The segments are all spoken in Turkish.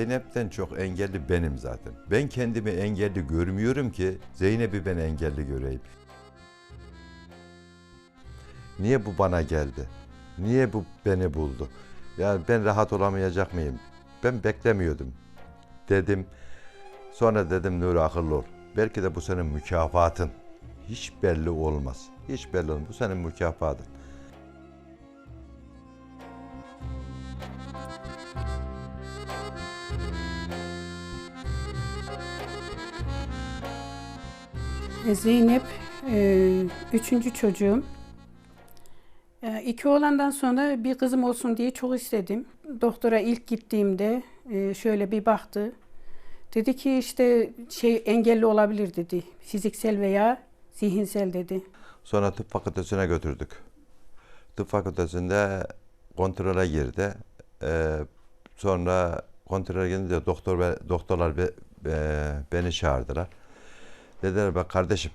Zeynep'ten çok engelli benim zaten. Ben kendimi engelli görmüyorum ki Zeynep'i ben engelli göreyim. Niye bu bana geldi? Niye bu beni buldu? Yani ben rahat olamayacak mıyım? Ben beklemiyordum. Dedim. Sonra dedim Nuri akıllı ol. Belki de bu senin mükafatın. Hiç belli olmaz. Hiç belli olmaz. Bu senin mükafatın. Zeynep, e, üçüncü çocuğum. E, iki oğlandan sonra bir kızım olsun diye çok istedim. Doktora ilk gittiğimde e, şöyle bir baktı. Dedi ki işte şey engelli olabilir dedi. Fiziksel veya zihinsel dedi. Sonra tıp fakültesine götürdük. Tıp fakültesinde kontrole girdi. Ee, sonra kontrole girince doktor ve doktorlar be- be- beni çağırdılar. Dediler bak kardeşim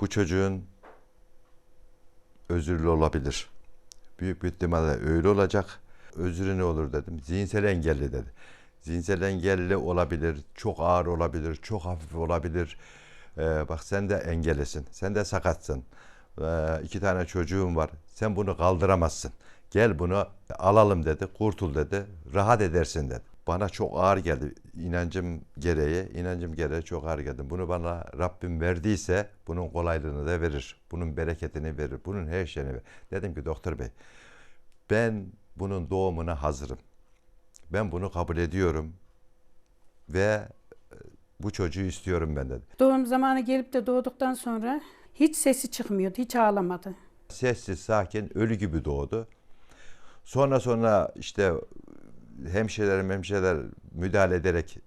bu çocuğun özürlü olabilir. Büyük bir ihtimalle öyle olacak. Özürü ne olur dedim. Zihinsel engelli dedi. Zihinsel engelli olabilir, çok ağır olabilir, çok hafif olabilir. Ee, bak sen de engellisin, sen de sakatsın. Ee, iki tane çocuğun var, sen bunu kaldıramazsın. Gel bunu alalım dedi, kurtul dedi, rahat edersin dedi. Bana çok ağır geldi inancım gereği, inancım gereği çok ağır geldi. Bunu bana Rabbim verdiyse bunun kolaylığını da verir, bunun bereketini verir, bunun her şeyini verir. Dedim ki doktor bey, ben bunun doğumuna hazırım. Ben bunu kabul ediyorum ve e, bu çocuğu istiyorum ben dedi. Doğum zamanı gelip de doğduktan sonra hiç sesi çıkmıyordu, hiç ağlamadı. Sessiz, sakin, ölü gibi doğdu. Sonra sonra işte hemşireler hemşireler müdahale ederek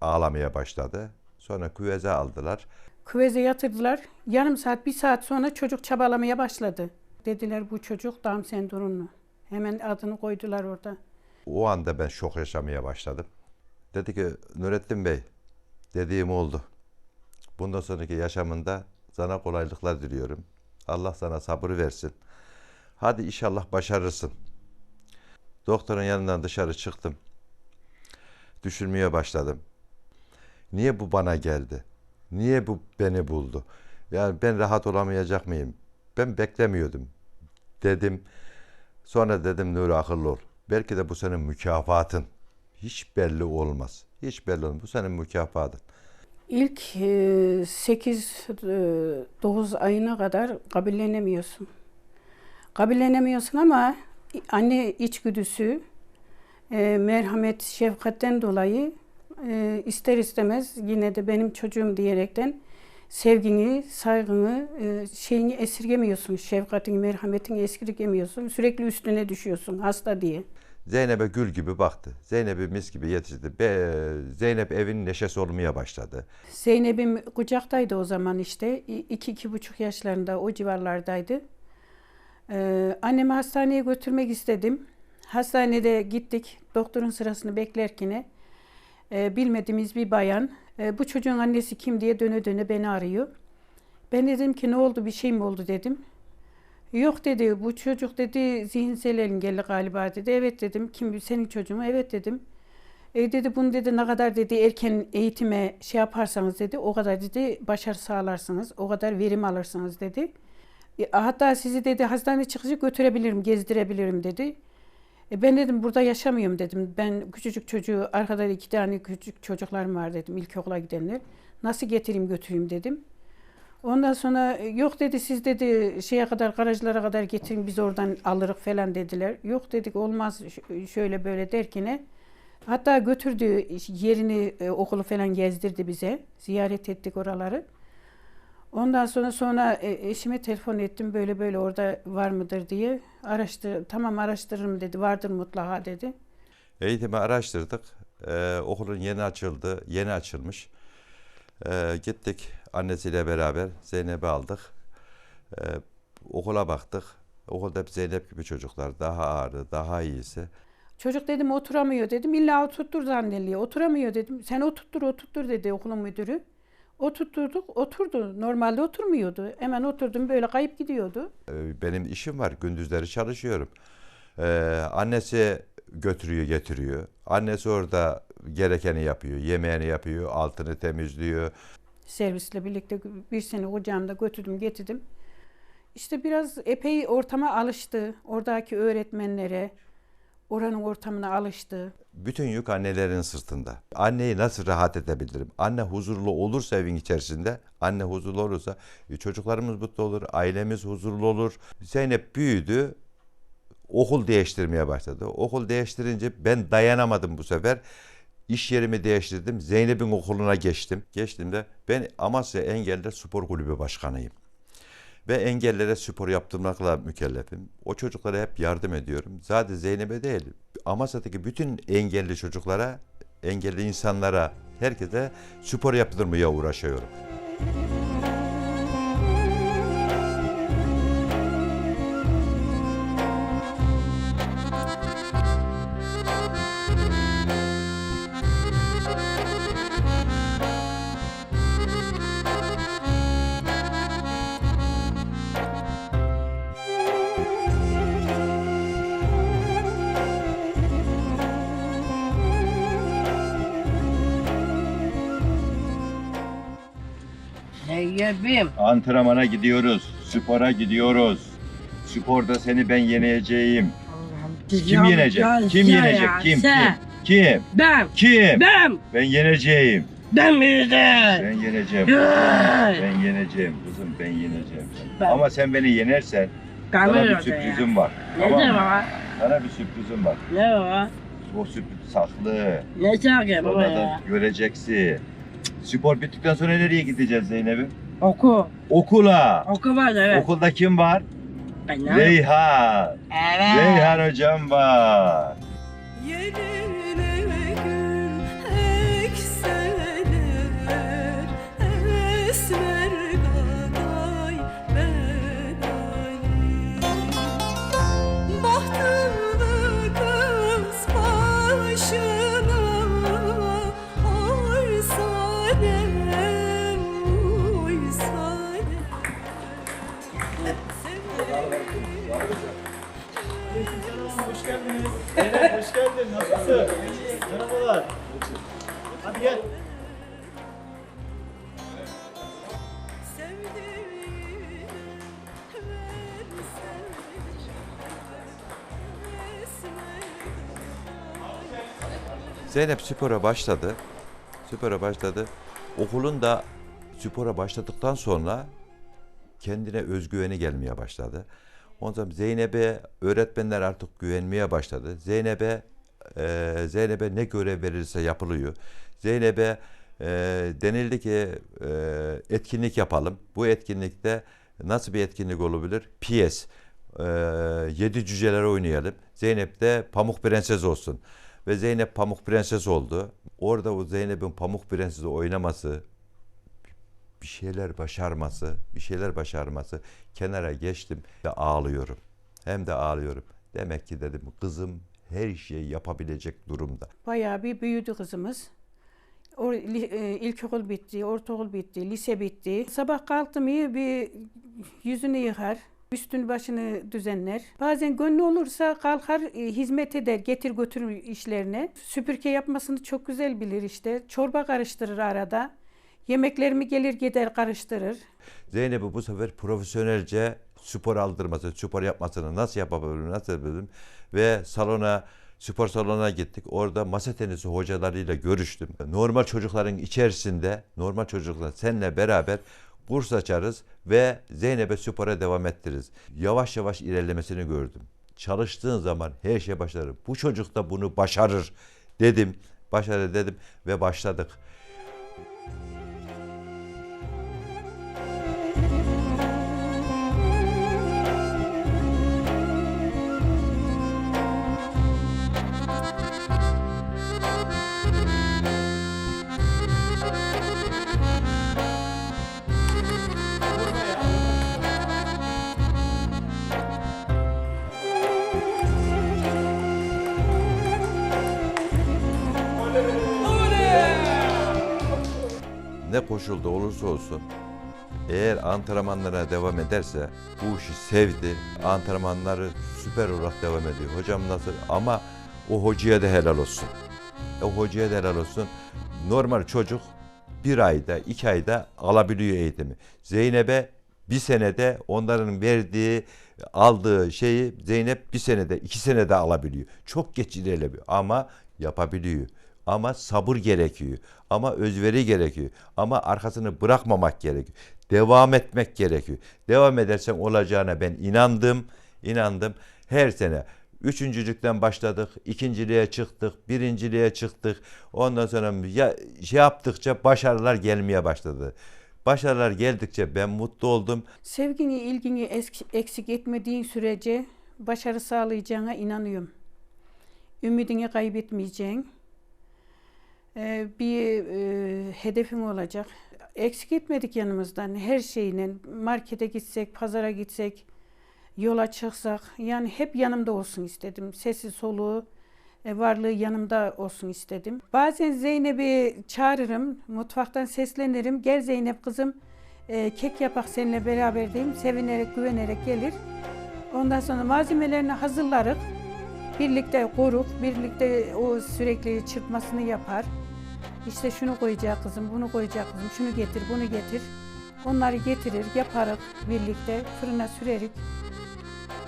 ağlamaya başladı. Sonra küveze aldılar. Küveze yatırdılar. Yarım saat, bir saat sonra çocuk çabalamaya başladı. Dediler bu çocuk Down sendromlu. Hemen adını koydular orada. O anda ben şok yaşamaya başladım. Dedi ki Nurettin Bey dediğim oldu. Bundan sonraki yaşamında sana kolaylıklar diliyorum. Allah sana sabır versin. Hadi inşallah başarırsın. Doktorun yanından dışarı çıktım. Düşünmeye başladım. Niye bu bana geldi? Niye bu beni buldu? Yani ben rahat olamayacak mıyım? Ben beklemiyordum. Dedim. Sonra dedim Nuri akıllı ol. Belki de bu senin mükafatın. Hiç belli olmaz. Hiç belli olmaz. Bu senin mükafatın. İlk 8-9 ayına kadar kabullenemiyorsun. Kabullenemiyorsun ama anne içgüdüsü, e, merhamet, şefkatten dolayı e, ister istemez yine de benim çocuğum diyerekten sevgini, saygını, e, şeyini esirgemiyorsun. Şefkatini, merhametini esirgemiyorsun. Sürekli üstüne düşüyorsun hasta diye. Zeynep'e gül gibi baktı. Zeynep'i mis gibi yetiştirdi. Be, Zeynep evin neşesi olmaya başladı. Zeynep'im kucaktaydı o zaman işte. İki, iki buçuk yaşlarında o civarlardaydı. Ee, annemi hastaneye götürmek istedim. Hastanede gittik. Doktorun sırasını beklerken e, bilmediğimiz bir bayan e, bu çocuğun annesi kim diye döne döne beni arıyor. Ben dedim ki ne oldu bir şey mi oldu dedim. Yok dedi bu çocuk dedi zihinsel engelli galiba dedi. Evet dedim kim senin çocuğun mu? Evet dedim. E dedi bunu dedi ne kadar dedi erken eğitime şey yaparsanız dedi o kadar dedi başarı sağlarsınız. O kadar verim alırsınız dedi. E, hatta sizi dedi hastane çıkışı götürebilirim, gezdirebilirim dedi. E, ben dedim burada yaşamıyorum dedim. Ben küçücük çocuğu arkada iki tane küçük çocuklarım var dedim ilkokula gidenler. Nasıl getireyim götüreyim dedim. Ondan sonra e, yok dedi siz dedi şeye kadar garajlara kadar getirin biz oradan alırız falan dediler. Yok dedik olmaz şöyle böyle derkine hatta götürdü yerini e, okulu falan gezdirdi bize. Ziyaret ettik oraları. Ondan sonra sonra e, eşime telefon ettim böyle böyle orada var mıdır diye. Araştır tamam araştırırım dedi. Vardır mutlaka dedi. Eğitimi araştırdık. Ee, okulun yeni açıldı, yeni açılmış. Ee, gittik annesiyle beraber Zeynep'i aldık. Ee, okula baktık. Okulda Zeynep gibi çocuklar. Daha ağırı, daha iyisi. Çocuk dedim oturamıyor dedim. İlla oturttur zannediyor. Oturamıyor dedim. Sen oturttur oturttur dedi okulun müdürü. Oturtturduk oturdu. Normalde oturmuyordu. Hemen oturdum böyle kayıp gidiyordu. Ee, benim işim var. Gündüzleri çalışıyorum. Ee, annesi götürüyor getiriyor. Annesi orada gerekeni yapıyor. Yemeğini yapıyor, altını temizliyor. Servisle birlikte bir sene ocağımda götürdüm getirdim. İşte biraz epey ortama alıştı. Oradaki öğretmenlere, oranın ortamına alıştı. Bütün yük annelerin sırtında. Anneyi nasıl rahat edebilirim? Anne huzurlu olursa evin içerisinde, anne huzurlu olursa e, çocuklarımız mutlu olur, ailemiz huzurlu olur. Zeynep büyüdü, okul değiştirmeye başladı. Okul değiştirince ben dayanamadım bu sefer. İş yerimi değiştirdim. Zeynep'in okuluna geçtim. Geçtiğimde ben Amasya Engeller Spor Kulübü Başkanıyım. Ve engellere spor yaptırmakla mükellefim. O çocuklara hep yardım ediyorum. Sadece Zeynep'e değil, Amasya'daki bütün engelli çocuklara, engelli insanlara, herkese spor yaptırmaya uğraşıyorum. Zeynep'im. Antrenmana gidiyoruz, spora gidiyoruz. Sporda seni ben yeneceğim. Kim yenecek? Kim yenecek? Kim? Kim? Kim? Ben. Kim? Ben. Ben yeneceğim. Ben miydim? Ben yeneceğim. Ben. Yeneceğim kızım ben yeneceğim. Ben- Ama sen beni yenersen sana bir Kamerada ya. sürprizim var. Ne Tamam var? Sana bir sürprizim var. Ne var? O sürpriz saklı. Ne çağırıyor baba Sonra da ya? göreceksin. Spor bittikten sonra nereye gideceğiz Zeynep'im? Oku. Okula. Oku var evet. Okulda kim var? Ben ne? Reyhan. Evet. Reyhan hocam var. Yerine geldiniz. Hoş geldin. Nasılsın? Merhabalar. Hadi gel. Zeynep spora başladı. Spora başladı. Okulun da spora başladıktan sonra kendine özgüveni gelmeye başladı. Ondan sonra Zeynep'e öğretmenler artık güvenmeye başladı. Zeynep'e e, Zeynep'e ne görev verirse yapılıyor. Zeynep'e e, denildi ki e, etkinlik yapalım. Bu etkinlikte nasıl bir etkinlik olabilir? PS. E, yedi cüceler oynayalım. Zeynep de Pamuk Prenses olsun. Ve Zeynep Pamuk Prenses oldu. Orada o Zeynep'in Pamuk Prensesi oynaması, bir şeyler başarması, bir şeyler başarması kenara geçtim ve ağlıyorum. Hem de ağlıyorum. Demek ki dedim kızım her şeyi yapabilecek durumda. Bayağı bir büyüdü kızımız. O, li- e, ilkokul bitti, ortaokul bitti, lise bitti. Sabah kalktım iyi bir yüzünü yıkar, üstünü başını düzenler. Bazen gönlü olursa kalkar e, hizmet eder, getir götürür işlerine. Süpürge yapmasını çok güzel bilir işte. Çorba karıştırır arada. Yemeklerimi gelir gider karıştırır. Zeynep'i bu sefer profesyonelce spor aldırması, spor yapmasını nasıl yapabilirim, nasıl yapabilirim ve salona, spor salonuna gittik. Orada masa tenisi hocalarıyla görüştüm. Normal çocukların içerisinde, normal çocuklar seninle beraber kurs açarız ve Zeynep'e spora devam ettiririz. Yavaş yavaş ilerlemesini gördüm. Çalıştığın zaman her şey başarır. Bu çocuk da bunu başarır dedim. Başarır dedim ve başladık. Koşulda olursa olsun eğer antrenmanlara devam ederse bu işi sevdi. Antrenmanları süper olarak devam ediyor. Hocam nasıl ama O hocaya da helal olsun. O hocaya da helal olsun. Normal çocuk bir ayda, iki ayda alabiliyor eğitimi. Zeynep'e bir senede onların verdiği, aldığı şeyi Zeynep bir senede, iki senede alabiliyor. Çok geç ilerlemiyor ama yapabiliyor. Ama sabır gerekiyor. Ama özveri gerekiyor. Ama arkasını bırakmamak gerekiyor. Devam etmek gerekiyor. Devam edersen olacağına ben inandım. inandım. Her sene Üçüncülükten başladık, ikinciliğe çıktık, birinciliğe çıktık. Ondan sonra ya, şey yaptıkça başarılar gelmeye başladı. Başarılar geldikçe ben mutlu oldum. Sevgini, ilgini eksik etmediğin sürece başarı sağlayacağına inanıyorum. Ümidini kaybetmeyeceksin. Ee, bir e, hedefin olacak. Eksik etmedik yanımızdan her şeyle. Markete gitsek, pazara gitsek, yola çıksak. Yani hep yanımda olsun istedim. Sesi soluğu, e, varlığı yanımda olsun istedim. Bazen Zeynep'i çağırırım, mutfaktan seslenirim. Gel Zeynep kızım, e, kek yapak seninle beraber diyeyim. Sevinerek, güvenerek gelir. Ondan sonra malzemelerini hazırlarız. Birlikte koruk, birlikte o sürekli çırpmasını yapar. İşte şunu koyacak kızım, bunu koyacak kızım, şunu getir, bunu getir. Onları getirir, yaparız birlikte, fırına sürerik.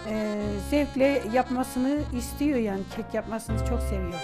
Ee, zevkle yapmasını istiyor yani, kek yapmasını çok seviyor.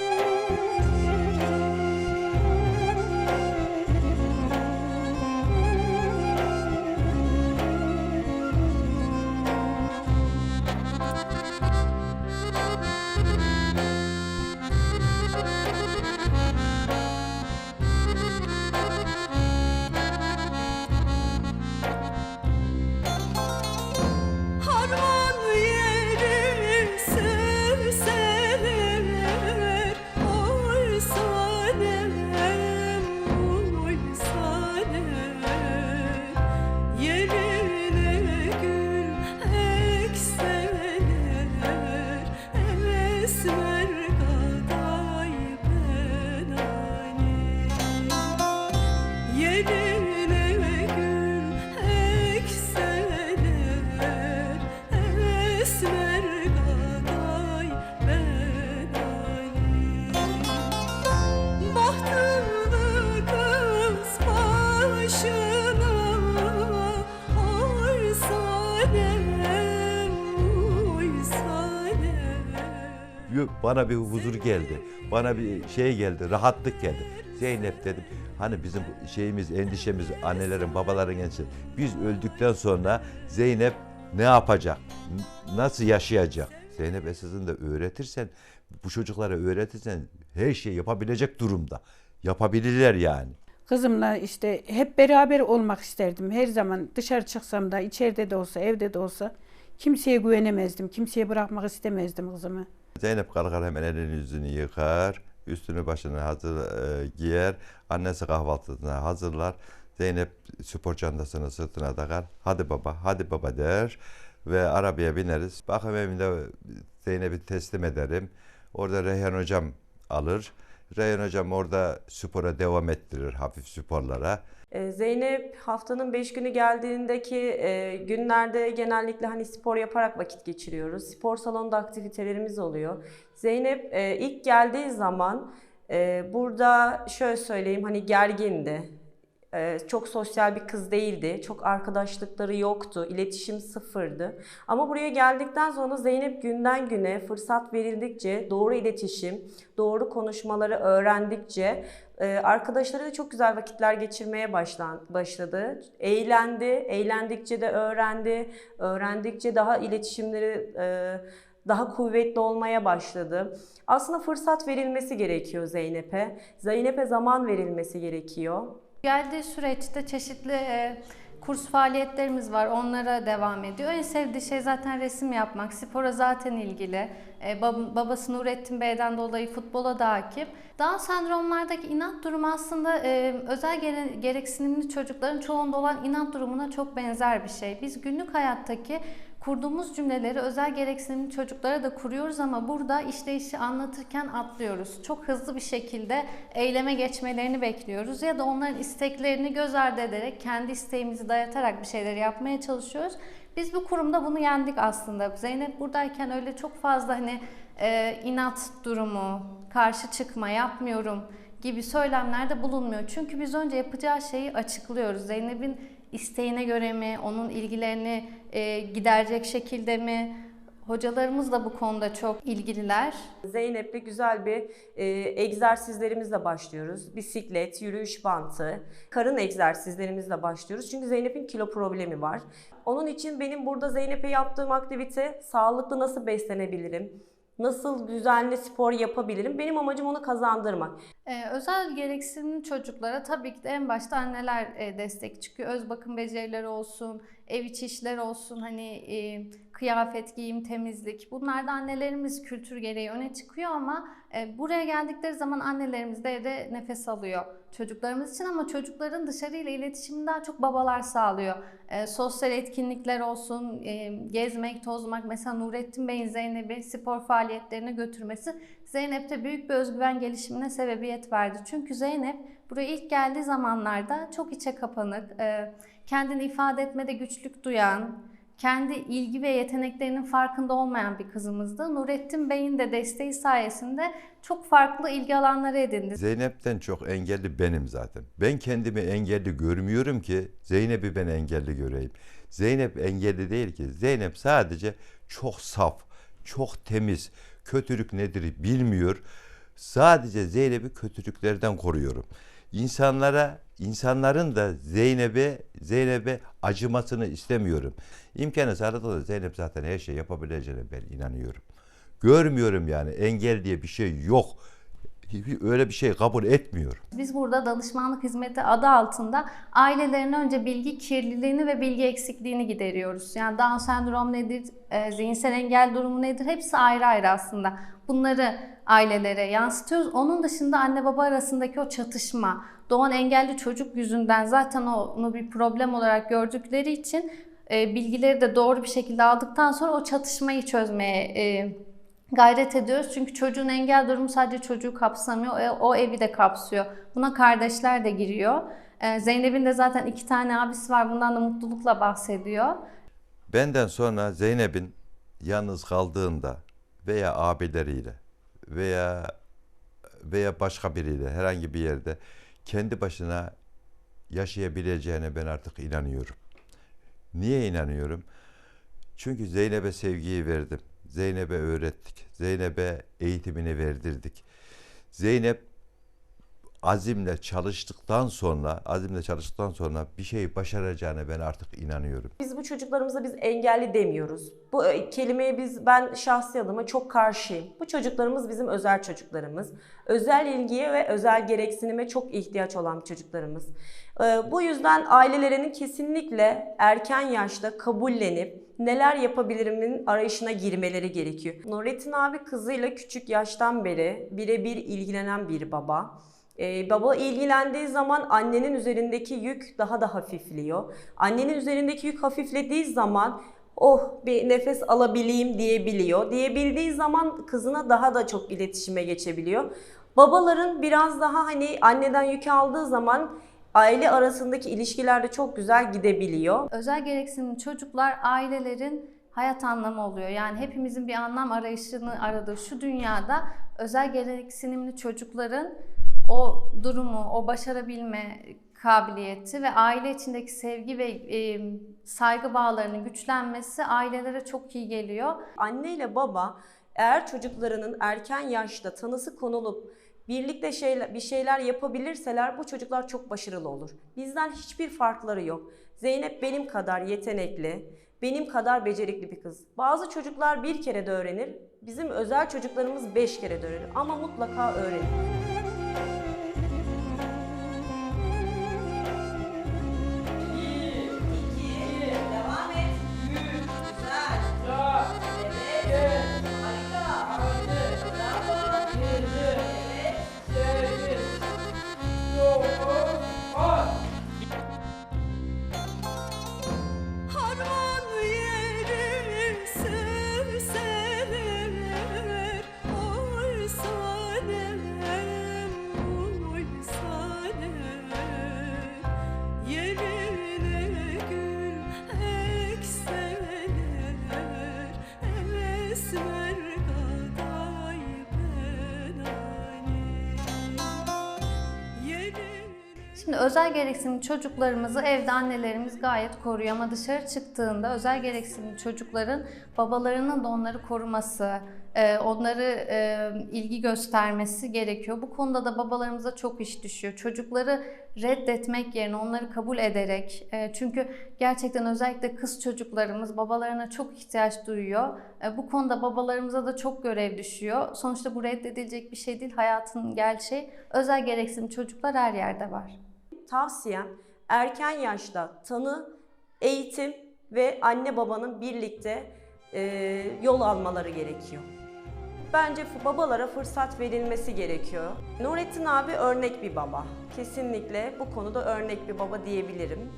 Bana bir huzur geldi. Bana bir şey geldi, rahatlık geldi. Zeynep dedim. Hani bizim şeyimiz, endişemiz, annelerin, babaların endişesi. Biz öldükten sonra Zeynep ne yapacak? Nasıl yaşayacak? Zeynep esasında öğretirsen, bu çocuklara öğretirsen her şeyi yapabilecek durumda. Yapabilirler yani. Kızımla işte hep beraber olmak isterdim. Her zaman dışarı çıksam da, içeride de olsa, evde de olsa kimseye güvenemezdim. Kimseye bırakmak istemezdim kızımı. Zeynep kalkar hemen elini yüzünü yıkar, üstünü başını hazır e, giyer, annesi kahvaltısını hazırlar. Zeynep spor çantasını sırtına takar. Hadi baba, hadi baba der ve arabaya bineriz. Bakım evinde Zeynep'i teslim ederim. Orada Reyhan hocam alır. Reyhan hocam orada spora devam ettirir, hafif sporlara. Ee, Zeynep haftanın 5 günü geldiğindeki e, günlerde genellikle hani spor yaparak vakit geçiriyoruz. Spor salonunda aktivitelerimiz oluyor. Zeynep e, ilk geldiği zaman e, burada şöyle söyleyeyim hani gergindi. E, çok sosyal bir kız değildi. Çok arkadaşlıkları yoktu. İletişim sıfırdı. Ama buraya geldikten sonra Zeynep günden güne fırsat verildikçe doğru iletişim, doğru konuşmaları öğrendikçe ee, arkadaşlarıyla çok güzel vakitler geçirmeye başladı. Eğlendi, eğlendikçe de öğrendi, öğrendikçe daha iletişimleri e, daha kuvvetli olmaya başladı. Aslında fırsat verilmesi gerekiyor Zeynep'e. Zeynep'e zaman verilmesi gerekiyor. Geldiği süreçte çeşitli e, kurs faaliyetlerimiz var. Onlara devam ediyor. En sevdiği şey zaten resim yapmak. Spora zaten ilgili. E, bab- babası Nurettin Bey'den dolayı futbola da hakim. Down sendromlardaki inat durumu aslında e, özel gere- gereksinimli çocukların çoğunda olan inat durumuna çok benzer bir şey. Biz günlük hayattaki kurduğumuz cümleleri özel gereksinimli çocuklara da kuruyoruz ama burada işleyişi anlatırken atlıyoruz. Çok hızlı bir şekilde eyleme geçmelerini bekliyoruz ya da onların isteklerini göz ardı ederek kendi isteğimizi dayatarak bir şeyler yapmaya çalışıyoruz. Biz bu kurumda bunu yendik aslında. Zeynep buradayken öyle çok fazla hani e, inat durumu, karşı çıkma, yapmıyorum gibi söylemlerde bulunmuyor. Çünkü biz önce yapacağı şeyi açıklıyoruz. Zeynep'in isteğine göre mi, onun ilgilerini e, giderecek şekilde mi? Hocalarımız da bu konuda çok ilgililer. Zeynep'le güzel bir e, egzersizlerimizle başlıyoruz. Bisiklet, yürüyüş bantı, karın egzersizlerimizle başlıyoruz. Çünkü Zeynep'in kilo problemi var. Onun için benim burada Zeynep'e yaptığım aktivite sağlıklı nasıl beslenebilirim? Nasıl düzenli spor yapabilirim? Benim amacım onu kazandırmak. Ee, özel gereksinimli çocuklara tabii ki de en başta anneler e, destek çıkıyor. Öz bakım becerileri olsun, ev içi işler olsun, hani e, kıyafet, giyim, temizlik. Bunlar da annelerimiz kültür gereği öne çıkıyor ama e, buraya geldikleri zaman annelerimiz de evde nefes alıyor çocuklarımız için ama çocukların dışarıyla iletişimini daha çok babalar sağlıyor. E, sosyal etkinlikler olsun, e, gezmek, tozmak. Mesela Nurettin Bey'in Zeynep'i spor faaliyetlerine götürmesi Zeynep'te büyük bir özgüven gelişimine sebebiyet verdi. Çünkü Zeynep buraya ilk geldiği zamanlarda çok içe kapanık, e, kendini ifade etmede güçlük duyan, kendi ilgi ve yeteneklerinin farkında olmayan bir kızımızdı. Nurettin Bey'in de desteği sayesinde çok farklı ilgi alanları edindi. Zeynep'ten çok engelli benim zaten. Ben kendimi engelli görmüyorum ki Zeynep'i ben engelli göreyim. Zeynep engelli değil ki. Zeynep sadece çok saf, çok temiz, kötülük nedir bilmiyor. Sadece Zeynep'i kötülüklerden koruyorum. İnsanlara, insanların da Zeynep'e, Zeynep'e acımasını istemiyorum. İmkanı sağladı da Zeynep zaten her şey yapabileceğine ben inanıyorum. Görmüyorum yani engel diye bir şey yok. Öyle bir şey kabul etmiyorum. Biz burada danışmanlık hizmeti adı altında ailelerin önce bilgi kirliliğini ve bilgi eksikliğini gideriyoruz. Yani Down sendrom nedir, e, zihinsel engel durumu nedir hepsi ayrı ayrı aslında. Bunları ailelere yansıtıyoruz. Onun dışında anne baba arasındaki o çatışma, doğan engelli çocuk yüzünden zaten onu bir problem olarak gördükleri için e, bilgileri de doğru bir şekilde aldıktan sonra o çatışmayı çözmeye e, gayret ediyoruz. Çünkü çocuğun engel durumu sadece çocuğu kapsamıyor, e, o evi de kapsıyor. Buna kardeşler de giriyor. E, Zeynep'in de zaten iki tane abisi var, bundan da mutlulukla bahsediyor. Benden sonra Zeynep'in yalnız kaldığında veya abileriyle veya veya başka biriyle herhangi bir yerde kendi başına yaşayabileceğine ben artık inanıyorum. Niye inanıyorum? Çünkü Zeynep'e sevgiyi verdim. Zeynep'e öğrettik. Zeynep'e eğitimini verdirdik. Zeynep azimle çalıştıktan sonra, azimle çalıştıktan sonra bir şey başaracağına ben artık inanıyorum. Biz bu çocuklarımıza biz engelli demiyoruz. Bu e, kelimeye biz ben şahsi adıma çok karşıyım. Bu çocuklarımız bizim özel çocuklarımız. Özel ilgiye ve özel gereksinime çok ihtiyaç olan çocuklarımız. E, Bu yüzden ailelerinin kesinlikle erken yaşta kabullenip neler yapabilirimin arayışına girmeleri gerekiyor. Nurettin abi kızıyla küçük yaştan beri birebir ilgilenen bir baba. Ee, baba ilgilendiği zaman annenin üzerindeki yük daha da hafifliyor. Annenin üzerindeki yük hafiflediği zaman oh bir nefes alabileyim diyebiliyor. Diyebildiği zaman kızına daha da çok iletişime geçebiliyor. Babaların biraz daha hani anneden yük aldığı zaman aile arasındaki ilişkilerde çok güzel gidebiliyor. Özel gereksinimli çocuklar ailelerin hayat anlamı oluyor. Yani hepimizin bir anlam arayışını aradığı şu dünyada özel gereksinimli çocukların o durumu, o başarabilme kabiliyeti ve aile içindeki sevgi ve e, saygı bağlarının güçlenmesi ailelere çok iyi geliyor. Anne ile baba eğer çocuklarının erken yaşta tanısı konulup birlikte şeyler, bir şeyler yapabilirseler bu çocuklar çok başarılı olur. Bizden hiçbir farkları yok. Zeynep benim kadar yetenekli, benim kadar becerikli bir kız. Bazı çocuklar bir kere de öğrenir, bizim özel çocuklarımız beş kere de öğrenir ama mutlaka öğrenir. Özel gereksinimli çocuklarımızı evde annelerimiz gayet koruyor ama dışarı çıktığında özel gereksinimli çocukların babalarının da onları koruması, e, onları e, ilgi göstermesi gerekiyor. Bu konuda da babalarımıza çok iş düşüyor. Çocukları reddetmek yerine onları kabul ederek, e, çünkü gerçekten özellikle kız çocuklarımız babalarına çok ihtiyaç duyuyor. Bu konuda babalarımıza da çok görev düşüyor. Sonuçta bu reddedilecek bir şey değil, hayatın gerçeği. Özel gereksinimli çocuklar her yerde var. Tavsiyem erken yaşta tanı, eğitim ve anne babanın birlikte e, yol almaları gerekiyor. Bence babalara fırsat verilmesi gerekiyor. Nurettin abi örnek bir baba. Kesinlikle bu konuda örnek bir baba diyebilirim.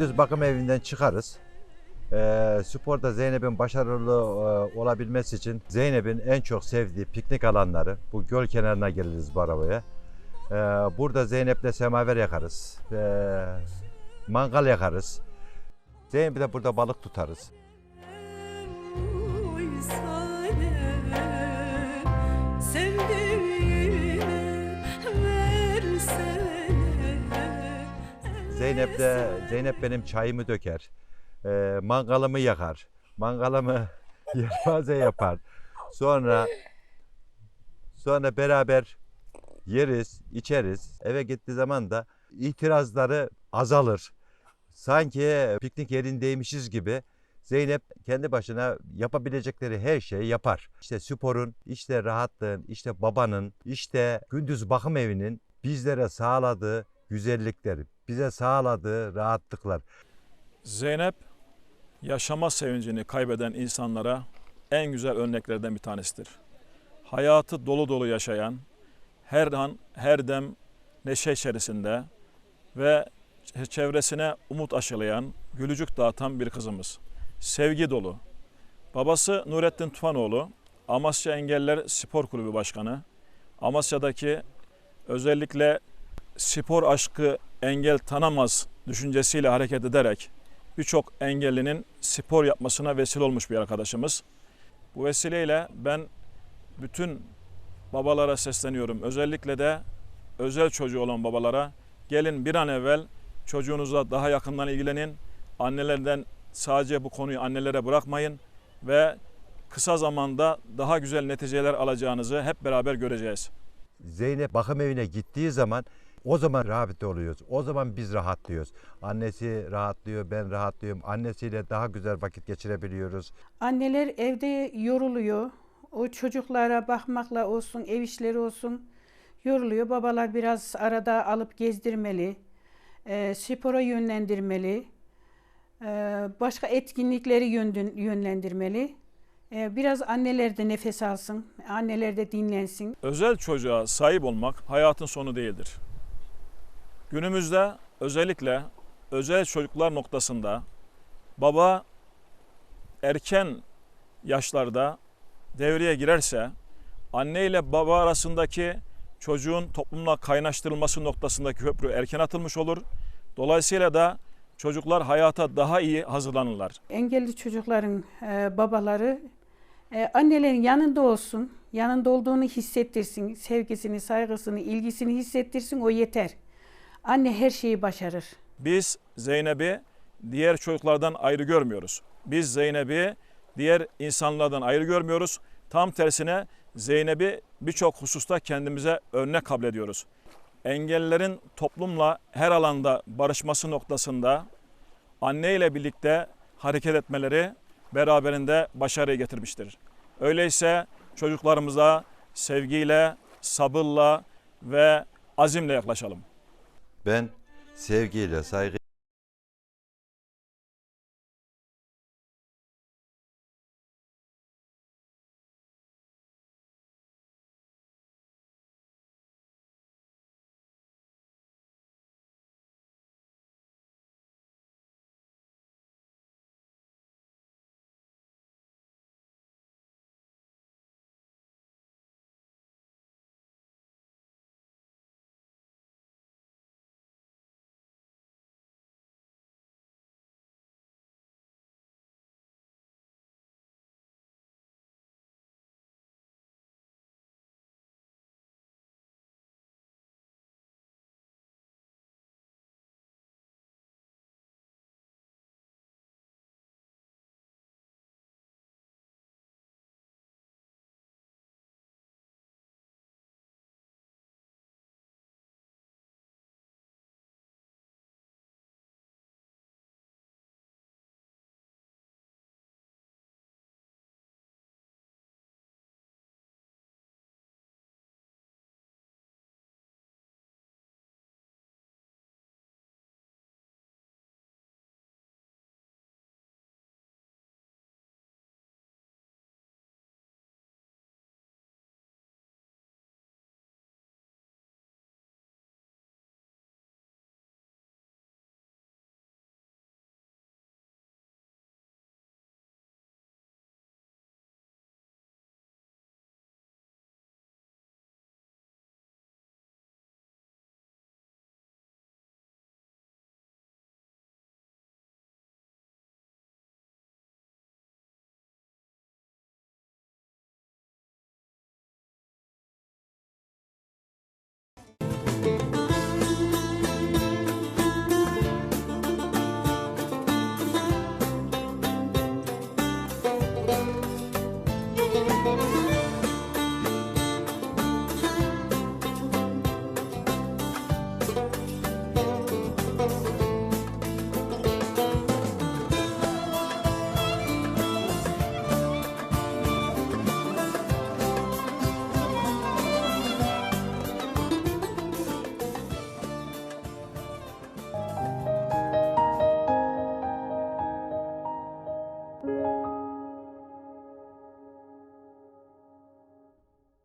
Biz bakım evinden çıkarız. Ee, sporda Zeynep'in başarılı e, olabilmesi için Zeynep'in en çok sevdiği piknik alanları bu göl kenarına geliriz bu arabaya. Ee, burada Zeynep'le semaver yakarız. Ee, mangal yakarız. Zeynep'le de burada balık tutarız. Oy Zeynep de Zeynep benim çayımı döker. Ee, mangalımı yakar. Mangalımı yelpaze yapar. Sonra sonra beraber yeriz, içeriz. Eve gittiği zaman da itirazları azalır. Sanki piknik yerindeymişiz gibi Zeynep kendi başına yapabilecekleri her şeyi yapar. İşte sporun, işte rahatlığın, işte babanın, işte gündüz bakım evinin bizlere sağladığı güzellikleri, bize sağladığı rahatlıklar. Zeynep yaşama sevincini kaybeden insanlara en güzel örneklerden bir tanesidir. Hayatı dolu dolu yaşayan, her an her dem neşe içerisinde ve çevresine umut aşılayan, gülücük dağıtan bir kızımız. Sevgi dolu. Babası Nurettin Tufanoğlu, Amasya Engeller Spor Kulübü Başkanı. Amasya'daki özellikle spor aşkı engel tanımaz düşüncesiyle hareket ederek birçok engellinin spor yapmasına vesile olmuş bir arkadaşımız. Bu vesileyle ben bütün babalara sesleniyorum. Özellikle de özel çocuğu olan babalara gelin bir an evvel çocuğunuzla daha yakından ilgilenin. Annelerden sadece bu konuyu annelere bırakmayın ve kısa zamanda daha güzel neticeler alacağınızı hep beraber göreceğiz. Zeynep bakım evine gittiği zaman o zaman rahat oluyoruz. O zaman biz rahatlıyoruz. Annesi rahatlıyor, ben rahatlıyorum. Annesiyle daha güzel vakit geçirebiliyoruz. Anneler evde yoruluyor. O çocuklara bakmakla olsun, ev işleri olsun yoruluyor. Babalar biraz arada alıp gezdirmeli, e, spora yönlendirmeli, e, başka etkinlikleri yönlendirmeli. E, biraz anneler de nefes alsın, anneler de dinlensin. özel çocuğa sahip olmak hayatın sonu değildir. Günümüzde özellikle özel çocuklar noktasında baba erken yaşlarda devreye girerse anne ile baba arasındaki çocuğun toplumla kaynaştırılması noktasındaki köprü erken atılmış olur. Dolayısıyla da çocuklar hayata daha iyi hazırlanırlar. Engelli çocukların e, babaları e, annelerin yanında olsun, yanında olduğunu hissettirsin, sevgisini, saygısını, ilgisini hissettirsin o yeter. Anne her şeyi başarır. Biz Zeynep'i diğer çocuklardan ayrı görmüyoruz. Biz Zeynep'i diğer insanlardan ayrı görmüyoruz. Tam tersine Zeynep'i birçok hususta kendimize örnek kabul ediyoruz. Engellilerin toplumla her alanda barışması noktasında anne ile birlikte hareket etmeleri beraberinde başarıyı getirmiştir. Öyleyse çocuklarımıza sevgiyle, sabırla ve azimle yaklaşalım. Ben sevgiyle, saygı